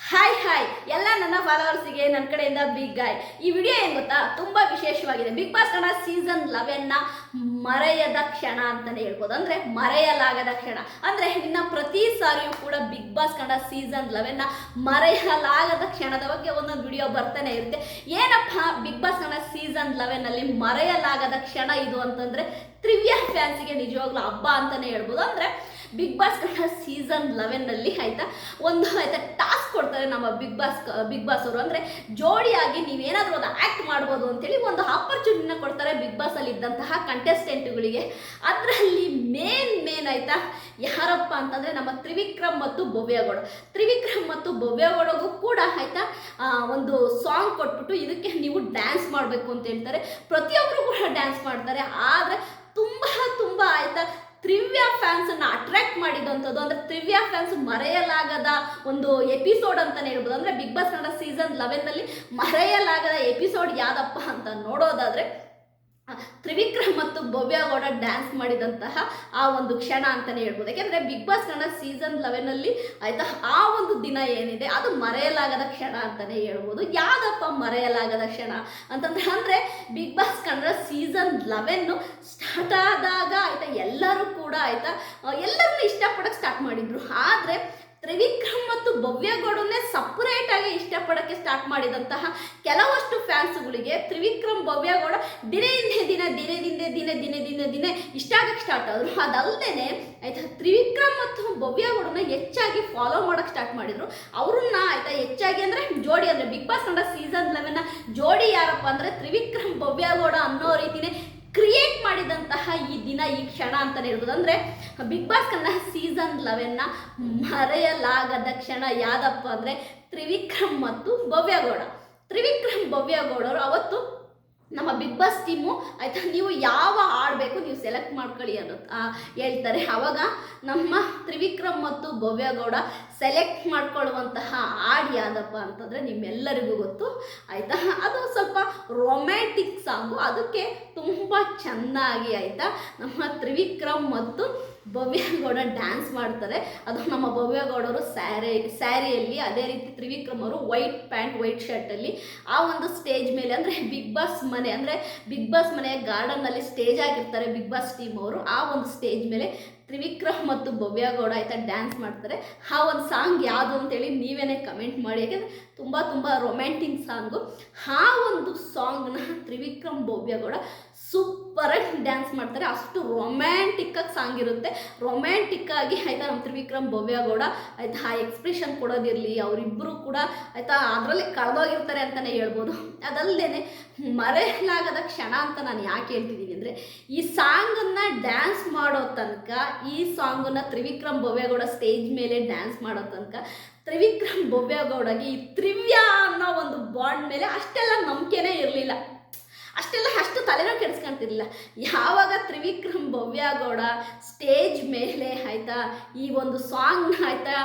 Hi hi ಎಲ್ಲ ನನ್ನ ಫಾಲೋವರ್ಸಿಗೆ ನನ್ನ ಕಡೆಯಿಂದ ಬಿಗ್ ಗಾಯ್ ಈ ವಿಡಿಯೋ ಏನು ಗೊತ್ತಾ? ತುಂಬ ವಿಶೇಷವಾಗಿದೆ. ಬಿಗ್ ಬಾಸ್ ಕನ್ನಡ ಸೀಸನ್ ಲೆವೆನ್ನ ಮರೆಯದ ಕ್ಷಣ ಅಂತಲೇ ಹೇಳ್ಬೋದು. ಅಂದರೆ ಮರೆಯಲಾಗದ ಕ್ಷಣ. ಅಂದರೆ ಇನ್ನ ಪ್ರತಿ ಸಾರಿಯೂ ಕೂಡ ಬಿಗ್ ಬಾಸ್ ಕನ್ನಡ ಸೀಸನ್ ಲೆವೆನ್ನ ಮರೆಯಲಾಗದ ಕ್ಷಣದ ಬಗ್ಗೆ ಒಂದೊಂದು ವಿಡಿಯೋ ಬರ್ತಾನೆ ಇರುತ್ತೆ. ಏನಪ್ಪ ಬಿಗ್ ಬಾಸ್ ಕನ್ನಡ ಸೀಸನ್ ಲೆವೆನ್ನಲ್ಲಿ ಮರೆಯಲಾಗದ ಕ್ಷಣ ಇದು ಅಂತಂದರೆ ತ್ರಿವ್ಯ ಫ್ಯಾನ್ಸಿಗೆ ನಿಜವಾಗ್ಲೂ ಹಬ್ಬ ಅಂತಲೇ ಹೇಳ್ಬೋದು. ಅಂದರೆ ಬಿಗ್ ಬಾಸ್ ಕನ್ನಡ ಸೀಸನ್ ಲೆವೆನ್ನಲ್ಲಿ ಆಯಿತಾ? ಒಂದು ಆಯಿತಾ ಟಾಸ್ಕ್ ಕೊಡ್ತಾರೆ ನಮ್ಮ ಬಿಗ್ ಬಾಸ್ ಬಿಗ್ ಬಾಸ್ ಅವರು. ಅಂದರೆ ಜೋಡಿಯಾಗಿ ನೀವೇನಾದರೂ ಒಂದು ಆ್ಯಕ್ಟ್ ಮಾಡ್ಬೋದು ಅಂತೇಳಿ ಒಂದು ಆಪರ್ಚುನಿಟಿನ ಕೊಡ್ತಾರೆ ಬಿಗ್ ಬಾಸಲ್ಲಿ ಇದ್ದಂತಹ ಕಂಟೆಸ್ಟೆಂಟ್ಗಳಿಗೆ ಅದರಲ್ಲಿ ಮೇನ್ ಮೇನ್ ಆಯಿತಾ? ಯಾರಪ್ಪ ಅಂತಂದರೆ ನಮ್ಮ ತ್ರಿವಿಕ್ರಮ್ ಮತ್ತು ಭವ್ಯಗೌಡ ತ್ರಿವಿಕ್ರಮ್ ಮತ್ತು ಭವ್ಯಗೌಡಗೂ ಕೂಡ ಆಯಿತಾ ಒಂದು ಸಾಂಗ್ ಕೊಟ್ಬಿಟ್ಟು ಇದಕ್ಕೆ ನೀವು ಡ್ಯಾನ್ಸ್ ಮಾಡಬೇಕು ಅಂತ ಹೇಳ್ತಾರೆ. ಪ್ರತಿಯೊಬ್ಬರು ಕೂಡ ಡ್ಯಾನ್ಸ್ ಮಾಡ್ತಾರೆ. ಆದರೆ ತುಂಬ ತುಂಬ ಆಯಿತಾ ತ್ರಿವ್ಯ ಅನ್ನ ಅಟ್ರಾಕ್ಟ್ ಮಾಡಿದಂಥದ್ದು ಅಂದ್ರೆ ತ್ರಿವ್ಯ ಫ್ಯಾನ್ಸ್ ಮರೆಯಲಾಗದ ಒಂದು ಎಪಿಸೋಡ್ ಅಂತಲೇ ಹೇಳ್ಬೋದು. ಅಂದ್ರೆ ಬಿಗ್ ಬಾಸ್ ಕನ್ನಡ ಸೀಸನ್ ಲೆವೆನ್ನಲ್ಲಿ ಮರೆಯಲಾಗದ ಎಪಿಸೋಡ್ ಯಾವ್ದಪ್ಪ ಅಂತ ನೋಡೋದಾದ್ರೆ ತ್ರಿವಿಕ್ರಮ್ ಮತ್ತು ಭವ್ಯಗೌಡ ಡ್ಯಾನ್ಸ್ ಮಾಡಿದಂತಹ ಆ ಒಂದು ಕ್ಷಣ ಅಂತಲೇ ಹೇಳ್ಬೋದು. ಯಾಕೆಂದ್ರೆ ಬಿಗ್ ಬಾಸ್ ಕನ್ನಡ ಸೀಸನ್ ಲೆವೆನಲ್ಲಿ ಆಯಿತಾ, ಆ ಒಂದು ದಿನ ಏನಿದೆ, ಅದು ಮರೆಯಲಾಗದ ಕ್ಷಣ ಅಂತಲೇ ಹೇಳ್ಬೋದು. ಯಾವುದಪ್ಪ ಮರೆಯಲಾಗದ ಕ್ಷಣ ಅಂತಂದ್ರೆ, ಅಂದರೆ Bigg Boss Kannada season eleven start ಆದಾಗ ಆಯಿತಾ ಆಯಿತಾ? ಎಲ್ಲರನ್ನೂ ಇಷ್ಟಪಡೋಕ್ಕೆ ಸ್ಟಾರ್ಟ್ ಮಾಡಿದ್ರು. ಆದರೆ ತ್ರಿವಿಕ್ರಮ್ ಮತ್ತು ಭವ್ಯಗೌಡನ್ನೇ ಸಪ್ರೇಟ್ ಆಗಿ ಇಷ್ಟಪಡೋಕ್ಕೆ ಸ್ಟಾರ್ಟ್ ಮಾಡಿದಂತಹ ಕೆಲವಷ್ಟು ಫ್ಯಾನ್ಸ್ಗಳಿಗೆ ತ್ರಿವಿಕ್ರಮ್ ಭವ್ಯಗೌಡ ದಿನೇ ದಿನ ದಿನೇ ದಿನೇ ದಿನೇ ದಿನೇ ಇಷ್ಟ ಆಗಕ್ಕೆ ಸ್ಟಾರ್ಟ್ ಆದರು. ಅದಲ್ಲದೆ ಆಯ್ತಾ, ತ್ರಿವಿಕ್ರಮ್ ಮತ್ತು ಭವ್ಯಗೌಡನ ಹೆಚ್ಚಾಗಿ ಫಾಲೋ ಮಾಡೋಕ್ಕೆ ಸ್ಟಾರ್ಟ್ ಮಾಡಿದ್ರು. ಅವ್ರನ್ನ ಆಯ್ತಾ ಹೆಚ್ಚಾಗಿ ಅಂದರೆ ಜೋಡಿ ಅಂದರೆ ಬಿಗ್ ಬಾಸ್ ಕನ್ನಡ ಸೀಸನ್ ಲೆವೆನ್ನ ಜೋಡಿ ಯಾರಪ್ಪ ಅಂದರೆ ತ್ರಿವಿಕ್ರಮ್ ಭವ್ಯಗೌಡ ಅನ್ನೋ ರೀತಿನೇ ಕ್ರಿಯೇಟ್ ಮಾಡಿದಂತಹ ಈ ದಿನ, ಈ ಕ್ಷಣ ಅಂತಲೇ ಹೇಳ್ಬೋದು. ಅಂದರೆ ಬಿಗ್ ಬಾಸ್ ಕನ್ನಡ ಸೀಸನ್ ಲೆವೆನ್ನ ಮರೆಯಲಾಗದ ಕ್ಷಣ ಯಾವ್ದಪ್ಪ ಅಂದರೆ, ತ್ರಿವಿಕ್ರಮ್ ಮತ್ತು ಭವ್ಯಗೌಡ. ತ್ರಿವಿಕ್ರಮ್ ಭವ್ಯಗೌಡರು ಅವತ್ತು ನಮ್ಮ ಬಿಗ್ ಬಾಸ್ ಟೀಮು ಆಯಿತಾ, ನೀವು ಯಾವ ಆಡಬೇಕು ನೀವು ಸೆಲೆಕ್ಟ್ ಮಾಡ್ಕೊಳ್ಳಿ ಅನ್ನೋ ಹೇಳ್ತಾರೆ. ಆವಾಗ ನಮ್ಮ ತ್ರಿವಿಕ್ರಮ್ ಮತ್ತು ಭವ್ಯಗೌಡ ಸೆಲೆಕ್ಟ್ ಮಾಡ್ಕೊಳ್ಳುವಂತಹ ಹಾಡು ಯಾವುದಪ್ಪ ಅಂತಂದರೆ ನಿಮ್ಮೆಲ್ಲರಿಗೂ ಗೊತ್ತು. ಆಯಿತಾ? ಅದು ಸ್ವಲ್ಪ ರೊಮ್ಯಾಂಟಿಕ್ ಸಾಂಗು ಅದಕ್ಕೆ ತುಂಬ ಚೆನ್ನಾಗಿ ಆಯಿತಾ, ನಮ್ಮ ತ್ರಿವಿಕ್ರಮ್ ಮತ್ತು ಭವ್ಯಗೌಡ ಡ್ಯಾನ್ಸ್ ಮಾಡ್ತಾರೆ. ಅದು ನಮ್ಮ ಭವ್ಯಗೌಡರು ಸ್ಯಾರಿ ಸ್ಯಾರಿಯಲ್ಲಿ ಅದೇ ರೀತಿ ತ್ರಿವಿಕ್ರಮ್ ಅವರು ವೈಟ್ ಪ್ಯಾಂಟ್ ವೈಟ್ ಶರ್ಟಲ್ಲಿ ಆ ಒಂದು ಸ್ಟೇಜ್ ಮೇಲೆ ಅಂದರೆ ಬಿಗ್ ಬಾಸ್ ಮನೆ, ಅಂದರೆ ಬಿಗ್ ಬಾಸ್ ಮನೆಯ ಗಾರ್ಡನ್ನಲ್ಲಿ ಸ್ಟೇಜ್ ಆಗಿರ್ತಾರೆ ಬಿಗ್ ಬಾಸ್ ಟೀಮ್ ಅವರು. ಆ ಒಂದು ಸ್ಟೇಜ್ ಮೇಲೆ ತ್ರಿವಿಕ್ರಮ್ ಮತ್ತು ಭವ್ಯಗೌಡ ಆಯ್ತಾ ಡ್ಯಾನ್ಸ್ ಮಾಡ್ತಾರೆ. ಆ ಒಂದು ಸಾಂಗ್ ಯಾವುದು ಅಂತೇಳಿ ನೀವೇನೇ ಕಮೆಂಟ್ ಮಾಡಿ. ಯಾಕೆಂದರೆ ತುಂಬ ತುಂಬ ರೊಮ್ಯಾಂಟಿಕ್ ಸಾಂಗು ಆ ಒಂದು ಸಾಂಗ್ನ ತ್ರಿವಿಕ್ರಮ್ ಭವ್ಯಗೌಡ ಸೂಪರಾಗಿ ಡ್ಯಾನ್ಸ್ ಮಾಡ್ತಾರೆ. ಅಷ್ಟು ರೊಮ್ಯಾಂಟಿಕ್ಕಾಗಿ ಸಾಂಗ್ ಇರುತ್ತೆ. ರೊಮ್ಯಾಂಟಿಕ್ಕಾಗಿ ಆಯಿತಾ ನಮ್ಮ ತ್ರಿವಿಕ್ರಮ್ ಭವ್ಯಗೌಡ ಆಯಿತಾ ಆ ಎಕ್ಸ್ಪ್ರೆಷನ್ ಕೊಡೋದಿರಲಿ ಅವರಿಬ್ಬರು ಕೂಡ ಆಯಿತಾ ಅದರಲ್ಲಿ ಕಳೆದೋಗಿರ್ತಾರೆ ಅಂತಲೇ ಹೇಳ್ಬೋದು. ಅದಲ್ಲದೆ ಮರೆಯಲಾಗದ ಕ್ಷಣ ಅಂತ ನಾನು ಯಾಕೆ ಹೇಳ್ತಿದ್ದೀನಿ ಅಂದರೆ, ಈ ಸಾಂಗನ್ನು ಡ್ಯಾನ್ಸ್ ಮಾಡೋ ತನಕ, ಈ ಸಾಂಗನ್ನು ತ್ರಿವಿಕ್ರಮ್ ಭವ್ಯಗೌಡ ಸ್ಟೇಜ್ ಮೇಲೆ ಡ್ಯಾನ್ಸ್ ಮಾಡೋ ತನಕ ತ್ರಿವಿಕ್ರಮ್ ಭವ್ಯಗೌಡಗೆ ಈ ತ್ರಿವ್ಯ ಅನ್ನೋ ಒಂದು ಬಾಂಡ್ ಮೇಲೆ ಅಷ್ಟೆಲ್ಲ ನಂಬಿಕೆನೇ ಇರಲಿಲ್ಲ. ಅಷ್ಟೆಲ್ಲ ಅಷ್ಟು ತಲೆನೋ ಕೆಡಿಸ್ಕೊಂತಿರ್ಲಿಲ್ಲ. ಯಾವಾಗ ತ್ರಿವಿಕ್ರಮ್ ಭವ್ಯಗೌಡ ಸ್ಟೇಜ್ ಮೇಲೆ ಆಯಿತಾ, ಈ ಒಂದು ಸಾಂಗ್ನ ಆಯಿತಾ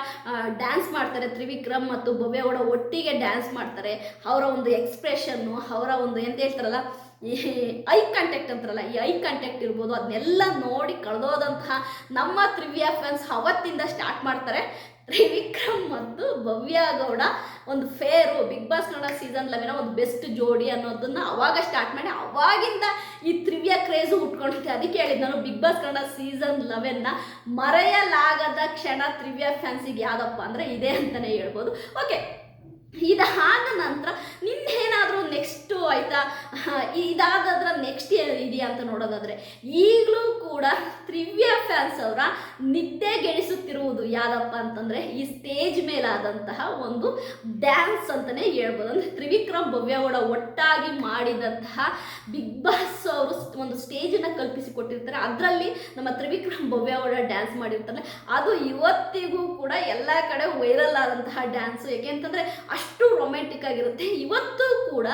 ಡ್ಯಾನ್ಸ್ ಮಾಡ್ತಾರೆ ತ್ರಿವಿಕ್ರಮ್ ಮತ್ತು ಭವ್ಯಗೌಡ ಒಟ್ಟಿಗೆ ಡ್ಯಾನ್ಸ್ ಮಾಡ್ತಾರೆ, ಅವರ ಒಂದು ಎಕ್ಸ್ಪ್ರೆಷನ್ನು ಅವರ ಒಂದು ಎಂತ ಹೇಳ್ತಾರಲ್ಲ ಈ ಐ ಕಾಂಟ್ಯಾಕ್ಟ್ ಅಂತಾರಲ್ಲ, ಈ ಐ ಕಾಂಟ್ಯಾಕ್ಟ್ ಇರ್ಬೋದು, ಅದನ್ನೆಲ್ಲ ನೋಡಿ ಕಳೆದೋದಂತಹ ನಮ್ಮ ತ್ರಿವ್ಯ ಫ್ಯಾನ್ಸ್ ಅವತ್ತಿಂದ ಸ್ಟಾರ್ಟ್ ಮಾಡ್ತಾರೆ. ತ್ರಿವಿಕ್ರಮ್ ಮತ್ತು ಭವ್ಯ ಗೌಡ ಒಂದು pair Bigg Boss Kannada season ಲೆವೆನ ಒಂದು ಬೆಸ್ಟ್ ಜೋಡಿ ಅನ್ನೋದನ್ನ ಅವಾಗ ಸ್ಟಾರ್ಟ್ ಮಾಡಿ, ಅವಾಗಿಂದ ಈ ತ್ರಿವ್ಯ ಕ್ರೇಜು ಉಟ್ಕೊಂಡಿದ್ದೆ. ಅದಕ್ಕೆ ಹೇಳಿದ್ದು ನಾನು ಬಿಗ್ ಬಾಸ್ ಕನ್ನಡ ಸೀಸನ್ ಲೆವೆನ್ನ ಮರೆಯಲಾಗದ ಕ್ಷಣ ತ್ರಿವ್ಯ ಫ್ಯಾನ್ಸಿಗೆ ಯಾವುದಪ್ಪ ಅಂದರೆ ಇದೆ ಅಂತಲೇ ಹೇಳ್ಬೋದು. ಓಕೆ ಇದಾದ ನಂತರ ನಿನ್ನೇನಾದರೂ ನೆಕ್ಸ್ಟು ಆಯಿತಾ? ಇದಾದ್ರ ನೆಕ್ಸ್ಟ್ ಇದೆಯಾ ಅಂತ ನೋಡೋದಾದರೆ, ಈಗಲೂ ಕೂಡ ತ್ರಿವ್ಯ ಫ್ಯಾನ್ಸ್ ಅವರ ನಿದ್ದೆ ನಿದ್ದೆಗೆಡಿಸುತ್ತಿರುವುದು ಯಾರಪ್ಪ ಅಂತಂದರೆ ಈ ಸ್ಟೇಜ್ ಮೇಲಾದಂತಹ ಒಂದು ಡ್ಯಾನ್ಸ್ ಅಂತಲೇ ಹೇಳ್ಬೋದು. ಅಂದರೆ ತ್ರಿವಿಕ್ರಮ್ ಭವ್ಯಗೌಡ ಒಟ್ಟಾಗಿ ಮಾಡಿದಂತಹ ಬಿಗ್ ಬಾಸ್ ಅವರು ಒಂದು ಸ್ಟೇಜನ್ನು ಕಲ್ಪಿಸಿ ಕೊಟ್ಟಿರ್ತಾರೆ ಅದರಲ್ಲಿ ನಮ್ಮ ತ್ರಿವಿಕ್ರಮ್ ಭವ್ಯಗೌಡ ಡ್ಯಾನ್ಸ್ ಮಾಡಿರ್ತಾರೆ. ಅದು ಇವತ್ತಿಗೂ ಕೂಡ ಎಲ್ಲ ಕಡೆ ವೈರಲ್ ಆದಂತಹ ಡ್ಯಾನ್ಸು ಯಾಕೆ ಅಂತಂದರೆ ಅಷ್ಟು ರೊಮ್ಯಾಂಟಿಕ್ ಆಗಿರುತ್ತೆ. ಇವತ್ತು ಕೂಡ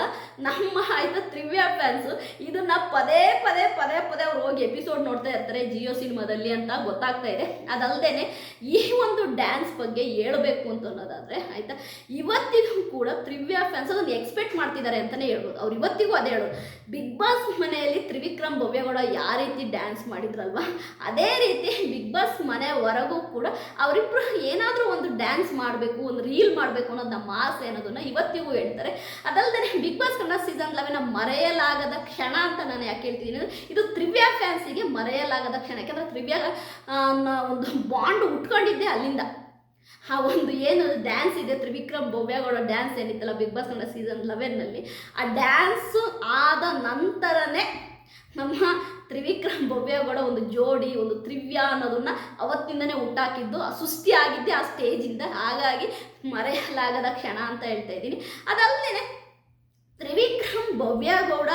ನಮ್ಮ ಆಯ್ತಾ ತ್ರಿವ್ಯಾ ಫ್ಯಾನ್ಸು ಇದನ್ನ ಪದೇ ಪದೇ ಪದೇ ಪದೇ ಅವ್ರು ಹೋಗಿ ಎಪಿಸೋಡ್ ನೋಡ್ತಾ ಇರ್ತಾರೆ ಜಿಯೋ ಸಿನಿಮಾದಲ್ಲಿ ಅಂತ ಗೊತ್ತಾಗ್ತಾ ಇದೆ. ಅದಲ್ಲದೆ ಈ ಒಂದು ಡ್ಯಾನ್ಸ್ ಬಗ್ಗೆ ಹೇಳಬೇಕು ಅಂತ ಅನ್ನೋದಾದ್ರೆ ಆಯ್ತಾ? ಇವತ್ತಿಗೂ ಕೂಡ ತ್ರಿವ್ಯಾ ಫ್ಯಾನ್ಸ್ ಅದನ್ನು ಎಕ್ಸ್ಪೆಕ್ಟ್ ಮಾಡ್ತಿದ್ದಾರೆ ಅಂತಲೇ ಹೇಳ್ಬೋದು. ಅವ್ರು ಇವತ್ತಿಗೂ ಅದೇ ಹೇಳೋದು. ಬಿಗ್ ಬಾಸ್ ಮನೆಯಲ್ಲಿ ತ್ರಿವಿಕ್ರಮ್ ಭವ್ಯಗೌಡ ಯಾವ ರೀತಿ ಡ್ಯಾನ್ಸ್ ಮಾಡಿದ್ರಲ್ವಾ? ಅದೇ ರೀತಿ ಬಿಗ್ ಬಾಸ್ ಮನೆ ಹೊರಗೂ ಕೂಡ ಅವರಿಬ್ಬರು ಏನಾದರೂ ಒಂದು ಡ್ಯಾನ್ಸ್ ಮಾಡಬೇಕು, ಒಂದು ರೀಲ್ ಮಾಡಬೇಕು ಅನ್ನೋದು ನಮ್ಮ ಆಸೆ ಅನ್ನೋದನ್ನ ಇವತ್ತಿಗೂ ಹೇಳ್ತಾರೆ. ಅದಲ್ಲದೆ Bigg Boss Kannada season eleven ಮರೆಯಲಾಗದ ಕ್ಷಣ ಅಂತ ನಾನು ಯಾಕೆ ಅಂದ್ರೆ ಇದು ತ್ರಿವ್ಯಾ ಫ್ಯಾನ್ಸಿಗೆ ಮರೆಯಲಾಗದ ಕ್ಷಣ ಯಾಕಂದ್ರೆ ತ್ರಿವ್ಯಾ ಒಂದು ಬಾಂಡ್ ಉಟ್ಕೊಂಡಿದ್ದೆ ಅಲ್ಲಿಂದ. ಆ ಒಂದು ಏನು ಡ್ಯಾನ್ಸ್ ಇದೆ, ತ್ರಿವಿಕ್ರಮ್ ಭವ್ಯಗೌಡ ಡ್ಯಾನ್ಸ್ ಏನಿತ್ತಲ್ಲ ಬಿಗ್ ಬಾಸ್ ಕನ್ನಡ ಸೀಸನ್ ಲೆವೆನ್ನಲ್ಲಿ ಆ ಡ್ಯಾನ್ಸು ಆದ ನಂತರನೇ ನಮ್ಮ ತ್ರಿವಿಕ್ರಮ್ ಭವ್ಯಗೌಡ ಒಂದು ಜೋಡಿ, ಒಂದು ತ್ರಿವ್ಯ ಅನ್ನೋದನ್ನ ಅವತ್ತಿಂದನೇ ಹುಟ್ಟಾಕಿದ್ದು. ಸೃಷ್ಟಿ ಆಗಿದ್ದೆ ಆ ಸ್ಟೇಜಿಂದ ಹಾಗಾಗಿ ಮರೆಯಲಾಗದ ಕ್ಷಣ ಅಂತ ಹೇಳ್ತಾ ಇದ್ದೀನಿ. ಅದಲ್ಲದೆ ತ್ರಿವಿಕ್ರಮ್ ಭವ್ಯಗೌಡ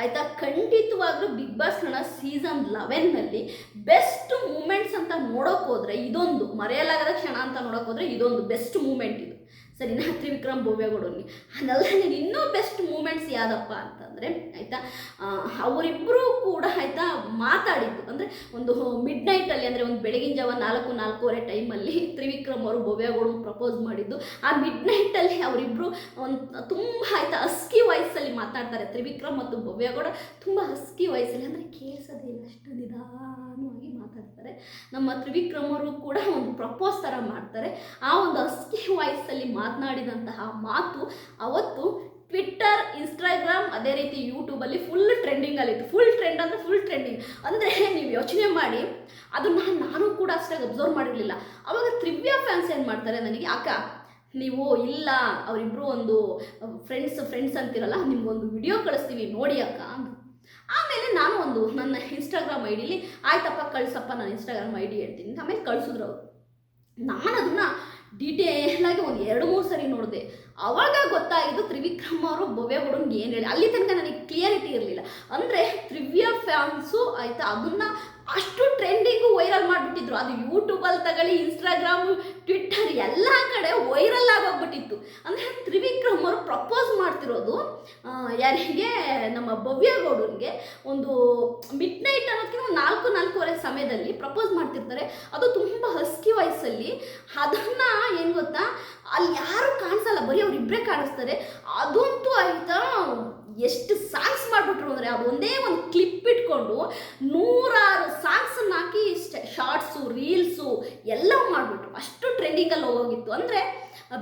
ಆಯ್ತಾ ಖಂಡಿತವಾಗ್ಲೂ ಬಿಗ್ ಬಾಸ್ ಕಣ ಸೀಸನ್ ಲೆವೆನ್ನಲ್ಲಿ ಬೆಸ್ಟ್ ಮೂಮೆಂಟ್ಸ್ ಅಂತ ನೋಡೋಕೆ ಹೋದ್ರೆ ಇದೊಂದು, ಮರೆಯಲಾಗದ ಕ್ಷಣ ಅಂತ ನೋಡೋಕೆ ಹೋದ್ರೆ ಇದೊಂದು ಬೆಸ್ಟ್ ಮೂಮೆಂಟ್ ಇದು. ಸರಿನಾ ತ್ರಿವಿಕ್ರಮ್ ಭವ್ಯಗೌಡನಿಗೆ ಅದಲ್ಲದೆ ಇನ್ನೂ ಬೆಸ್ಟ್ ಮೂಮೆಂಟ್ಸ್ ಯಾವುದಪ್ಪ ಅಂತಂದರೆ, ಆಯಿತಾ? ಅವರಿಬ್ಬರೂ ಕೂಡ ಆಯಿತಾ ಮಾತಾಡಿದ್ದು. ಅಂದರೆ ಒಂದು ಮಿಡ್ ನೈಟಲ್ಲಿ ಅಂದರೆ ಒಂದು ಬೆಳಗಿನ ಜಾವ ನಾಲ್ಕು, ನಾಲ್ಕೂವರೆ ಟೈಮಲ್ಲಿ ತ್ರಿವಿಕ್ರಮ್ ಅವರು ಭವ್ಯಗೌಡ ಪ್ರಪೋಸ್ ಮಾಡಿದ್ದು. ಆ ಮಿಡ್ ನೈಟಲ್ಲಿ ಅವರಿಬ್ಬರು ಒಂದು ತುಂಬ ಆಯಿತಾ ಹಸ್ಕಿ ವಾಯ್ಸಲ್ಲಿ ಮಾತಾಡ್ತಾರೆ. ತ್ರಿವಿಕ್ರಮ್ ಮತ್ತು ಭವ್ಯಗೌಡ ತುಂಬ ಹಸ್ಕಿ ವಾಯ್ಸಲ್ಲಿ ಅಂದರೆ ಕೇಳಿಸೋದೇ ಇಲ್ಲ. ಅಷ್ಟು ನಿಧಾನವಾಗಿ ಮಾತಾಡ್ತಾರೆ ನಮ್ಮ ತ್ರಿವಿಕ್ರಮ್ ಅವರು ಕೂಡ ಒಂದು ಪ್ರಪೋಸ್ ಥರ ಮಾಡ್ತಾರೆ. ಆ ಒಂದು ಅಸ್ಕಿ ವಾಯ್ಸಲ್ಲಿ ಮಾತನಾಡಿದಂತಹ ಮಾತು ಅವತ್ತು ಟ್ವಿಟ್ಟರ್, ಇನ್ಸ್ಟಾಗ್ರಾಮ್, ಅದೇ ರೀತಿ ಯೂಟ್ಯೂಬಲ್ಲಿ ಫುಲ್ ಟ್ರೆಂಡಿಂಗಲ್ಲಿತ್ತು. ಫುಲ್ ಟ್ರೆಂಡ್ ಅಂದರೆ ಫುಲ್ ಟ್ರೆಂಡಿಂಗ್. ಅಂದರೆ ನೀವು ಯೋಚನೆ ಮಾಡಿ, ಅದನ್ನ ನಾನು ಕೂಡ ಅಷ್ಟಾಗಿ ಅಬ್ಸರ್ವ್ ಮಾಡಿರಲಿಲ್ಲ. ಅವಾಗ ತ್ರಿವ್ಯಾ ಫ್ಯಾನ್ಸ್ ಏನು ಮಾಡ್ತಾರೆ ನನಗೆ, ಅಕ್ಕ, ನೀವು ಇಲ್ಲ ಅವರಿಬ್ಬರು ಒಂದು ಫ್ರೆಂಡ್ಸ್ ಫ್ರೆಂಡ್ಸ್ ಅಂತಿರಲ್ಲ, ನಿಮ್ಗೊಂದು ವಿಡಿಯೋ ಕಳಿಸ್ತೀವಿ, ನೋಡಿ ಅಕ್ಕ ಆಮೇಲೆ ನಾನು ಒಂದು ನನ್ನ ಇನ್ಸ್ಟಾಗ್ರಾಮ್ ಐ ಡಿಲಿ ಆಯ್ತಪ್ಪ ಕಳ್ಸಪ್ಪ, ನಾನು ಇನ್ಸ್ಟಾಗ್ರಾಮ್ ಐ ಡಿ ಹೇಳ್ತೀನಿ ಆಮೇಲೆ ಕಳಿಸಿದ್ರು ಅವರು. ನಾನು ಅದನ್ನು ಡೀಟೇಲ್ ಆಗಿ ಒಂದು ಎರಡು, ಮೂರು ಸರಿ ನೋಡಿದೆ. ಅವಾಗ ಗೊತ್ತಾಯಿತು ತ್ರಿವಿಕ್ರಮ್ ಅವರು ಭವ್ಯ ಭವ್ಯಗೌಡನ್ಗೆ ಏನು ಹೇಳಿ ಅಲ್ಲಿ ತನಕ ನನಗೆ ಕ್ಲಿಯರಿಟಿ ಇರಲಿಲ್ಲ. ಅಂದರೆ ತ್ರಿವ್ಯ ಫ್ಯಾನ್ಸು ಆಯಿತಾ, ಅದನ್ನು ಅಷ್ಟು ಟ್ರೆಂಡಿಂಗು ವೈರಲ್ ಮಾಡಿಬಿಟ್ಟಿದ್ರು. ಅದು ಯೂಟ್ಯೂಬಲ್ಲಿ ತಗೊಳ್ಳಿ ಇನ್ಸ್ಟಾಗ್ರಾಮ್ ಟ್ವಿಟ್ಟರ್ ಎಲ್ಲ ಕಡೆ ವೈರಲ್ ಆಗೋಗ್ಬಿಟ್ಟಿತ್ತು. ಅಂದರೆ ತ್ರಿವಿಕ್ರಮ್ ಅವರು ಪ್ರಪೋಸ್ ಮಾಡ್ತಿರೋದು ಯಾರಿಗೆ? ನಮ್ಮ ಭವ್ಯಗೌಡನಿಗೆ ಒಂದು ಮಿಡ್ ನೈಟ್ ಅನ್ನೋದಕ್ಕಿಂತ ನಾಲ್ಕು, ನಾಲ್ಕೂವರೆ ಸಮಯದಲ್ಲಿ ಪ್ರಪೋಸ್ ಮಾಡ್ತಿರ್ತಾರೆ. ಅದು ತುಂಬ ಹಸ್ಕಿ ವಯಸ್ಸಲ್ಲಿ ಅದನ್ನು ಏನು ಗೊತ್ತಾ? ಅಲ್ಲಿ ಯಾರು ಕಾಣಿಸಲ್ಲ, ಬರೀ ಅವರಿಬ್ಬರೇ ಕಾಣಿಸ್ತಾರೆ. ಅದಂತೂ ಆಯ್ತಾ? ಎಷ್ಟು ಸಾಂಗ್ಸ್ ಮಾಡಿಬಿಟ್ರು ಅಂದರೆ ಅದು ಒಂದೇ ಒಂದು ಕ್ಲಿಪ್ ಇಟ್ಕೊಂಡು ನೂರಾರು ಸಾಂಗ್ಸನ್ನು ಹಾಕಿ ಶಾರ್ಟ್ಸು ರೀಲ್ಸು ಎಲ್ಲ ಮಾಡಿಬಿಟ್ರು. ಅಷ್ಟು ಟ್ರೆಂಡಿಂಗಲ್ಲಿ ಹೋಗಿತ್ತು. ಅಂದರೆ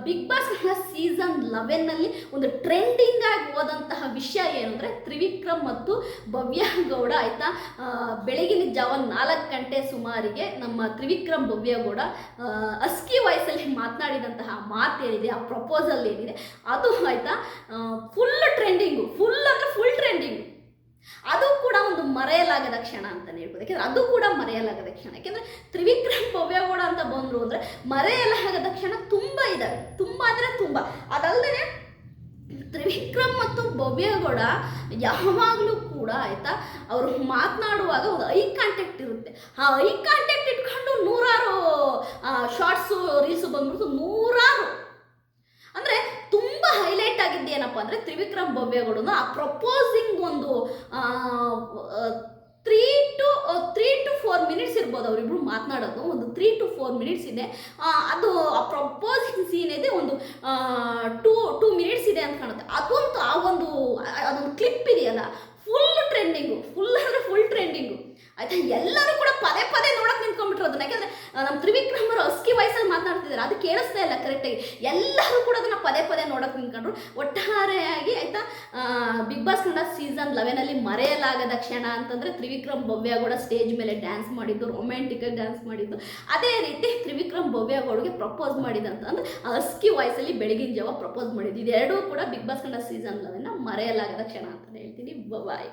ಬಿಗ್ ಬಾಸ್ ಸೀಸನ್ ಲೆವೆನ್ನಲ್ಲಿ ಒಂದು ಟ್ರೆಂಡಿಂಗ್ ಆಗಿ ಹೋದಂತಹ ವಿಷಯ ಏನಂದರೆ ತ್ರಿವಿಕ್ರಮ್ ಮತ್ತು ಭವ್ಯ ಗೌಡ ಆಯಿತಾ? ಬೆಳಗಿನ ಜಾವ ನಾಲ್ಕು ಗಂಟೆ ಸುಮಾರಿಗೆ ನಮ್ಮ ತ್ರಿವಿಕ್ರಮ್ ಭವ್ಯ ಗೌಡ ಆ, ಅಸ್ಕಿ ವಯಸ್ಸಲ್ಲಿ ಮಾತನಾಡಿದಂತಹ ಮಾತೇನಿದೆ ಆ ಪ್ರಪೋಸಲ್ ಏನಿದೆ? ಅದು ಆಯಿತಾ ಫುಲ್ ಟ್ರೆಂಡಿಂಗು ಫುಲ್ ಅಂದರೆ ಫುಲ್ ಟ್ರೆಂಡಿಂಗು ಅದು ಕೂಡ ಒಂದು ಮರೆಯಲಾಗದ ಕ್ಷಣ ಅಂತಲೇ ಹೇಳ್ಬೋದು. ಅದು ಕೂಡ ಮರೆಯಲಾಗದ ಕ್ಷಣ. ಯಾಕೆಂದರೆ ತ್ರಿವಿಕ್ರಮ್ ಭವ್ಯಗೌಡ ಅಂತ ಬಂದರು ಅಂದರೆ ಮರೆಯಲಾಗದ ಕ್ಷಣ ತುಂಬ ಇದ್ದಾವೆ ತುಂಬ ಅಂದರೆ ತುಂಬ. ಅದಲ್ಲದೆ ತ್ರಿವಿಕ್ರಮ್ ಮತ್ತು ಭವ್ಯಗೌಡ ಯಾವಾಗಲೂ ಕೂಡ ಆಯಿತಾ, ಅವರು ಮಾತನಾಡುವಾಗ ಒಂದು ಐ ಕಾಂಟ್ಯಾಕ್ಟ್ ಇರುತ್ತೆ. ಆ ಐ ಕಾಂಟ್ಯಾಕ್ಟ್ ಇಟ್ಕೊಂಡು ನೂರಾರು ಶಾರ್ಟ್ಸು ರೀಲ್ಸು ಬಂದ್ಬಿಟ್ಟು ನೂರಾರು ಅಂದರೆ ತುಂಬ ಹೈಲೈಟ್ ಆಗಿದ್ದು ಏನಪ್ಪ ಅಂದರೆ ತ್ರಿವಿಕ್ರಮ್ ಭವ್ಯಗೌಡನ ಆ ಪ್ರಪೋಸಿಂಗ್ ಒಂದು three to three to four minutes ಇರ್ಬೋದು ಅವರಿಬ್ರು ಮಾತನಾಡೋದು. ಒಂದು ತ್ರೀ ಟು ಫೋರ್ ಮಿನಿಟ್ಸ್ ಇದೆ. ಅದು ಆ ಪ್ರಪೋಸಿಂಗ್ ಸೀನ್ ಇದೆ ಒಂದು ಟೂ ಟೂ ಮಿನಿಟ್ಸ್ ಇದೆ ಅಂತ ಕಾಣುತ್ತೆ. ಅದಂತೂ ಆ ಒಂದು, ಅದೊಂದು ಕ್ಲಿಪ್ ಇದೆಯಲ್ಲ. ಫುಲ್ ಟ್ರೆಂಡಿಂಗು ಫುಲ್ ಅಂದರೆ ಫುಲ್ ಟ್ರೆಂಡಿಂಗು ಆಯಿತಾ? ಎಲ್ಲರೂ ಕೂಡ ಪದೇ ಪದೇ ನೋಡಕ್ಕೆ ನಿಂತ್ಕೊಂಡ್ಬಿಟ್ರು ಅದನ್ನ. ಯಾಕಂದ್ರೆ ನಮ್ಮ ತ್ರಿವಿಕ್ರಮರು ಹಸ್ಕಿ ವಯಸ್ಸಲ್ಲಿ ಮಾತನಾಡ್ತಿದ್ದಾರೆ ಅದು ಕೇಳಿಸ್ತಾ ಇಲ್ಲ ಕರೆಕ್ಟಾಗಿ ಎಲ್ಲರೂ ಕೂಡ ಅದನ್ನ ಪದೇ ಪದೇ ನೋಡಕ್ಕೆ ನಿಂತ್ಕೊಂಡ್ರು. ಒಟ್ಟಾರೆಯಾಗಿ ಆಯ್ತಾ ಬಿಗ್ ಬಾಸ್ ಕನ್ನಡ ಸೀಸನ್ ಲೆವೆನಲ್ಲಿ ಮರೆಯಲಾಗದ ಕ್ಷಣ ಅಂತಂದ್ರೆ ತ್ರಿವಿಕ್ರಮ್ ಭವ್ಯಗೌಡ ಸ್ಟೇಜ್ ಮೇಲೆ ಡ್ಯಾನ್ಸ್ ಮಾಡಿದ್ದು ರೊಮ್ಯಾಂಟಿಕ್ ಆಗಿ ಡ್ಯಾನ್ಸ್ ಮಾಡಿದ್ದು. ಅದೇ ರೀತಿ ತ್ರಿವಿಕ್ರಮ್ ಭವ್ಯಗೌಡಗೆ ಪ್ರಪೋಸ್ ಮಾಡಿದಂತ ಅಂದ್ರೆ ಅಸ್ಕಿ ವಾಯ್ಸಲ್ಲಿ ಬೆಳಗಿನ ಜಾವ ಪ್ರಪೋಸ್ ಮಾಡಿದ್ದು. ಇದೆರಡೂ ಕೂಡ ಬಿಗ್ ಬಾಸ್ ಕನ್ನಡ ಸೀಸನ್ ಲೆವೆನ್ನ ಮರೆಯಲಾಗದ ಕ್ಷಣ ಅಂತ ಹೇಳ್ತೀನಿ. ಬಾಯ್